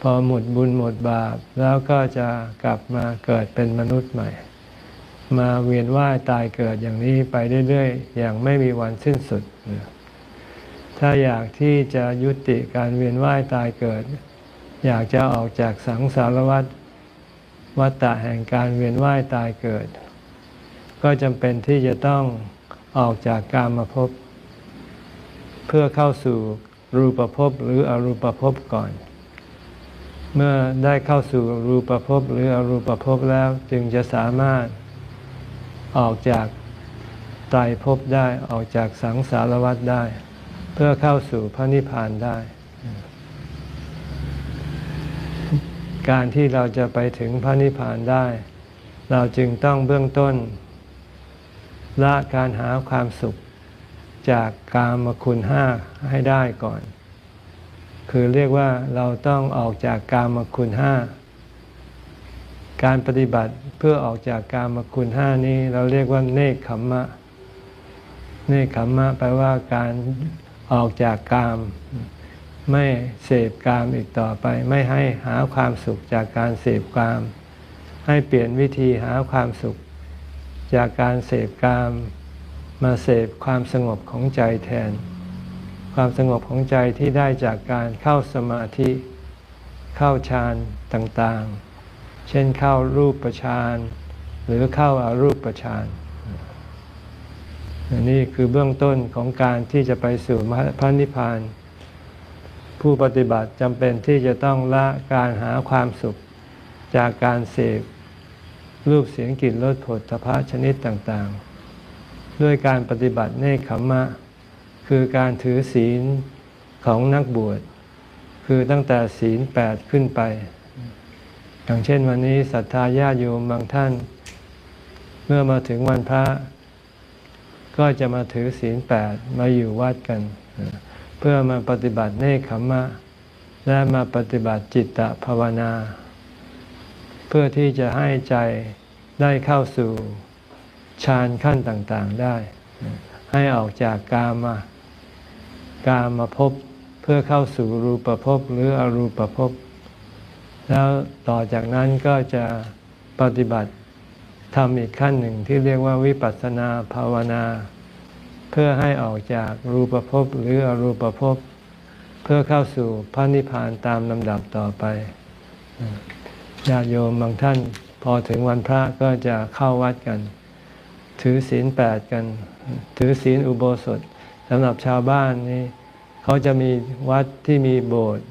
พอหมดบุญหมดบาปแล้วก็จะกลับมาเกิดเป็นมนุษย์ใหม่ มาเวียนว่ายตายเกิดอย่างนี้ไปเรื่อยๆ อย่างไม่มีวันสิ้นสุด ถ้าอยากที่จะยุติการเวียนว่ายตายเกิด อยากจะออกจากสังสารวัฏวัฏฏะแห่งการเวียนว่ายตายเกิด ก็จำเป็นที่จะต้องออกจากกามภพเพื่อเข้าสู่รูปภพหรืออรูปภพก่อน เมื่อได้เข้าสู่รูปภพหรืออรูปภพแล้วจึงจะสามารถออกจากไตรภพได้ออกจากสังสารวัฏได้ เพื่อเข้าสู่พระนิพพานได้ การที่เราจะไปถึงพระนิพพานได้ เราจึงต้องเบื้องต้น ละการหาความสุขจากกามคุณห้าให้ได้ก่อน คือเรียกว่าเราต้องออกจากกามคุณห้า การปฏิบัติเพื่อออกจากกามคุณห้านี้เราเรียกว่าเนคขมมะ เนคขมมะแปลว่าการออกจากกาม ไม่เสพกามอีกต่อไป ไม่ให้หาความสุขจากการเสพกาม ให้เปลี่ยนวิธีหาความสุข จากการเสพกาม มาเสพความสงบของใจแทน ความสงบของใจที่ได้จากการเข้าสมาธิ เข้าฌานต่างๆ เช่นเข้ารูปฌานหรือเข้าอารูปฌานนี่คือเบื้องต้นของการที่จะไปสู่พระนิพพาน ผู้ปฏิบัติจำเป็นที่จะต้องละการหาความสุขจากการเสพรูปเสียงกลิ่นรสผลตภะชนิดต่างๆ ด้วยการปฏิบัติเนคขมมะ คือการถือศีลของนักบวช คือตั้งแต่ศีลแปดขึ้นไป อย่างเช่นวันนี้ศรัทธาญาติโยมบางท่าน เมื่อมาถึงวันพระ ก็จะมาถือศีลแปดมาอยู่วัดกัน เพื่อมาปฏิบัติเนคขมมะ และมาปฏิบัติจิตตภาวนา เพื่อที่จะให้ใจได้เข้าสู่ฌานขั้นต่างๆได้ ให้ออกจากกามา กามาพบเพื่อเข้าสู่รูปภพหรืออรูปภพแล้วต่อจากนั้นก็จะปฏิบัติทำอีกขั้นหนึ่งที่เรียกว่าวิปัสสนาภาวนา เพื่อให้ออกจากรูปภพหรืออรูปภพเพื่อเข้าสู่พระนิพพานตามลำดับต่อไปญาติโยมบางท่านพอถึงวันพระก็จะเข้าวัดกัน ถือศีลแปดกัน ถือศีลอุโบสถ สำหรับชาวบ้านนี่เขาจะมีวัดที่มีโบสถ์